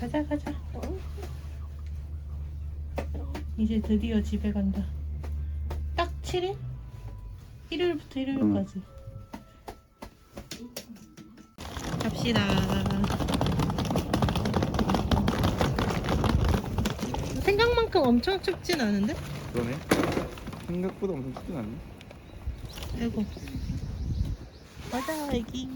가자 가자. 이제 드디어 집에 간다. 딱 7일? 일요일부터 일요일까지. 갑시다. 생각만큼 엄청 춥진 않은데? 그러네. 생각보다 엄청 춥진 않네. 아이고. 가자, 애기.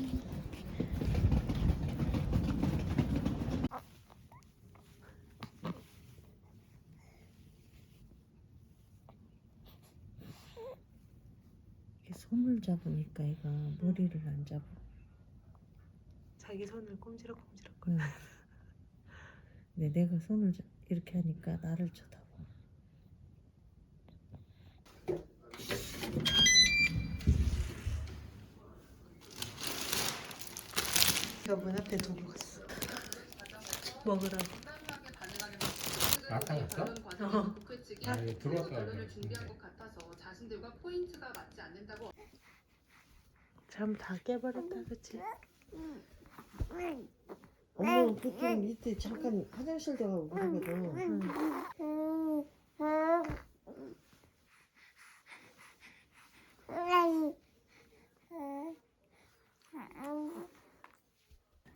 이게 손을 잡으니까 얘가 머리를 안 잡아. 자기 손을 꼼지락꼼지락 응. 근데 내가 손을 잡- 이렇게 하니까 나를 쳐다봐. 저문 앞에 두고 갔어 먹으라고 아까 갔어? 어. 아, 들어왔다 자신들과 포인트가 맞지 않는다고 잠 다 깨버렸다 그치? 엄마 보통 이때 잠깐 화장실도 가고 그러거든.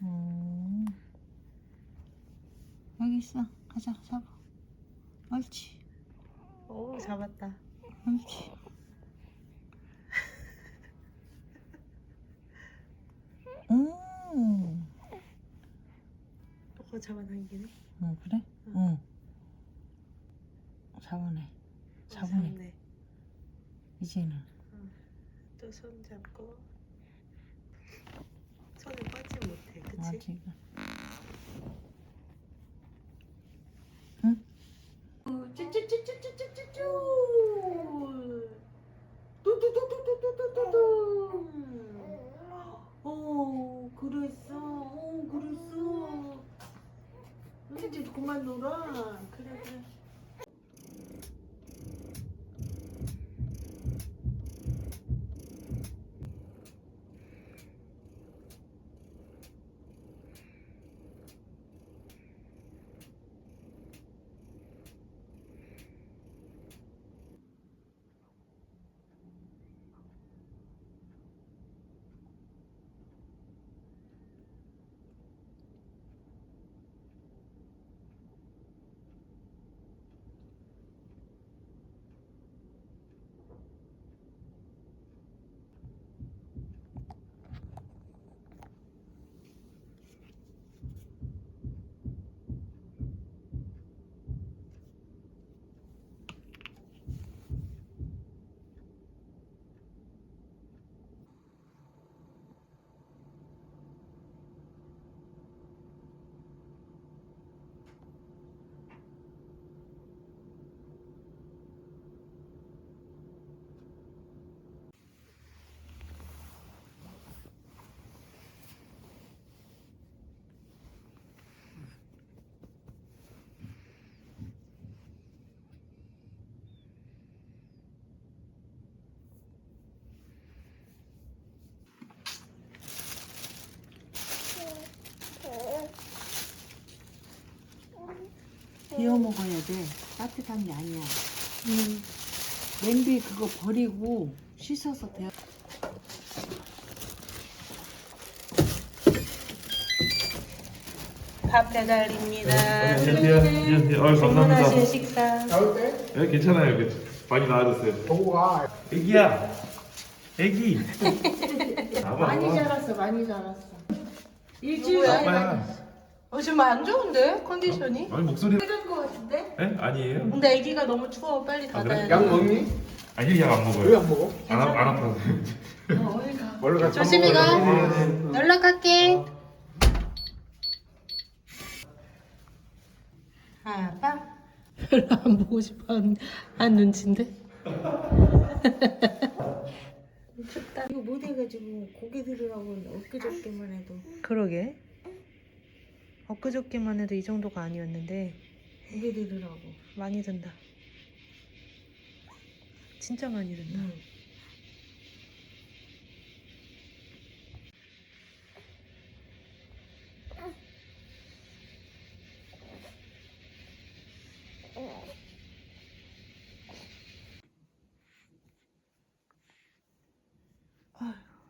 음. 여기 있어. 가자, 잡아. 옳지. 오 잡았다 옳지. 음. 어 잡아당기네 어, 그래? 응. 잡아내. 잡아내. 이제는. 또손 잡고 손을 뻗지 못해 그치? 아직은. 쭈쭈쭈쭈쭈쭈쭈 do do do do do 데워 먹어야 돼. 따뜻한 게 아니야. 음. 냄비 그거 버리고 씻어서 데워. 밥 배달입니다 안녕하세요. 안녕하세요. 아유, 주문하신 감사합니다. 식사 네, 괜찮아요. 그, 많이 나아졌어요. 보고 가. 애기야. 애기. 나봐. 많이 자랐어, 많이 자랐어. 일주일 아빠야. 어, 지금 안 좋은데 컨디션이? 아니 목소리. 빨간 거 같은데? 에? 아니에요. 근데 아기가 너무 추워 빨리 아, 닫아야 그래? 돼약 먹니? 아니 약안 먹어요. 왜 안 먹어? 안, 아- 안 아파서. 어, 어디 가 멀리 가. 조심히 가. 연락할게 아빠 별로 안 보고 싶어 한, 한 눈치인데 춥다 이거 못 해가지고 고개 들으라고 엊그저께만 해도 그러게 엊그저께만 해도 이 정도가 아니었는데 고개 들더라고. 많이 든다. 진짜 많이 든다. 음.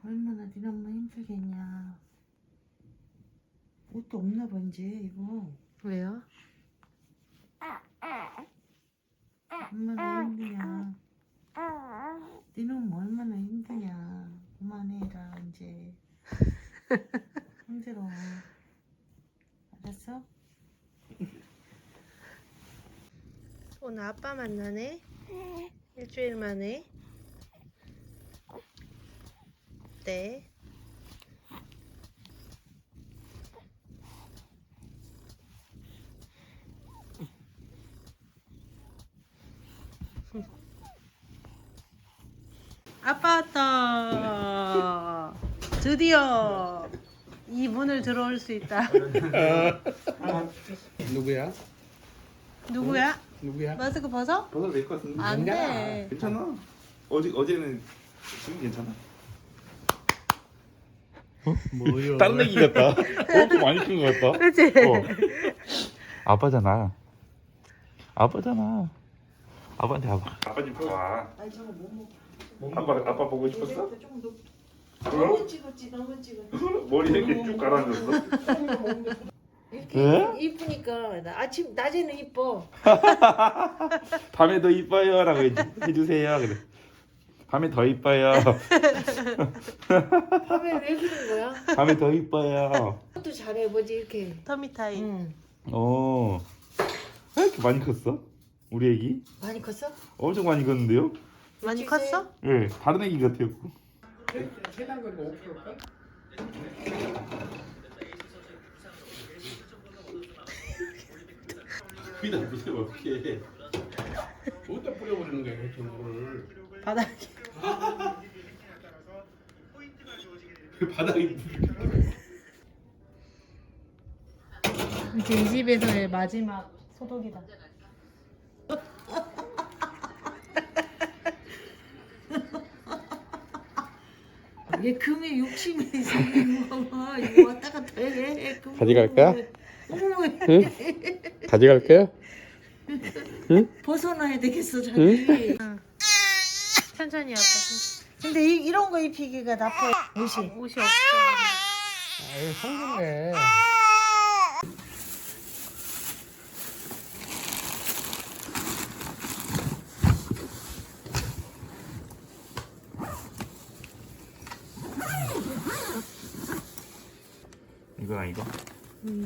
얼마나 니네 엄마 힘들겠냐. 옷도 없나 봐 이제 이거 왜요? 얼마나 힘드냐 엄마 얼마나 힘드냐 그만해라 이제 힘들어 알았어? 오늘 아빠 만나네. 일주일 만에. 네. 아빠 왔다. 드디어 이 문을 들어올 수 있다. 누구야? 누구야? 누구야? 마스크 벗어? 벗어도 될 것 같은데 안 돼. 괜찮아 어제, 어제는 지금 괜찮아 뭐요? 다른 애기 같다 어? 좀 많이 큰 것 같다 그렇지? 어. 아빠잖아 아빠잖아 아빠한테 와봐 아빠 좀 봐봐 아니 저거 뭐 먹어 아빠 아빠 보고 싶었어? 조금 더 그럼? 너무 찍었지 너무 찍었지 머리 이렇게 쭉 가라앉았어? 이렇게 네? 이쁘니까 나 아침 낮에는 이뻐 밤에 더 이뻐요 라고 해주- 해주세요 그래 밤에 더 이뻐요 밤에 왜 그런 거야? 밤에 더 이뻐요 그것도 잘해 뭐지 이렇게 터미 타임. 응 어. 왜 이렇게 많이 컸어? 우리 애기? 많이 컸어? 엄청 많이 컸는데요? 많이 컸어? 예, 다른 애기 같아요. 세단 걸고 5kg일까? 여기다 무슨 어떻게 어디다 뿌려버리는 거야 그렇게 물을 바닥에. 그 바닥에 이제 이 집에서의 마지막 소독이다. 얘 금에 욕심이 생긴 거봐 이거 왔다 갔다 해. 금 가져갈 거야? 어머 가져갈 거야? 벗어놔야 되겠어 자기. 천천히 아빠. 근데 이, 이런 거 입히기가 나빠. 옷이. 옷이 없어. 아유 성공해 이거랑 이거? 안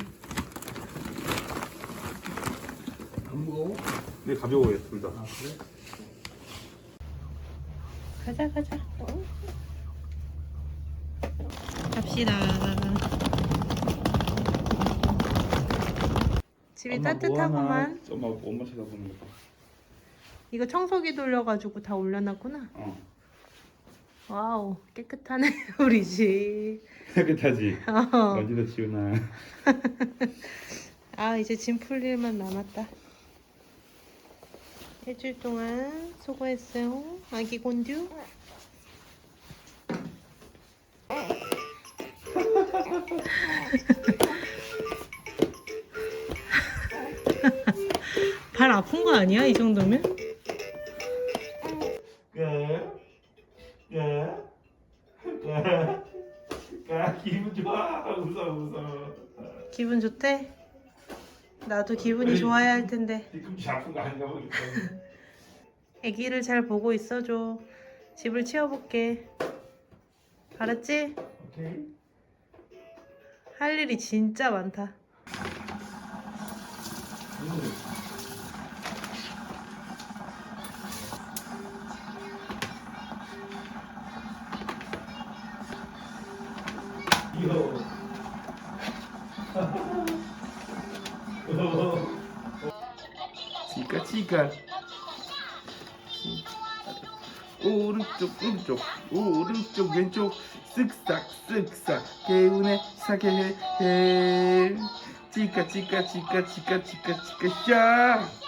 무거워? 네 가벼워요 둘 다. 아 그래? 가자 가자. 갑시다. 집이 따뜻하구만. 엄마 엄마 쳐다보는 거. 봐. 이거 청소기 돌려가지고 다 올려놨구나. 어. 와우 깨끗하네 우리 집. 깨끗하지. 어. 먼지도 치우나. 아 이제 짐 풀 일만 남았다. 일주일 동안 수고했어요. 아기 곤듀. 발 아픈 거 아니야 이 정도면? 까, 까 기분 좋아. 웃어 웃어. 기분 좋대? 나도 기분이 좋아야 할 텐데. 뒤꿈치 아픈 거 아닌가 보겠다. 아기를 잘 보고 있어줘. 집을 치워볼게. 알았지? 오케이. 할 일이 진짜 많다. 귀 치카 치카. 오른쪽 오른쪽 오른쪽 왼쪽. 쓱싹 쓱싹. 개운해 사계해 치카 치카 치카 치카 치카 치카 샤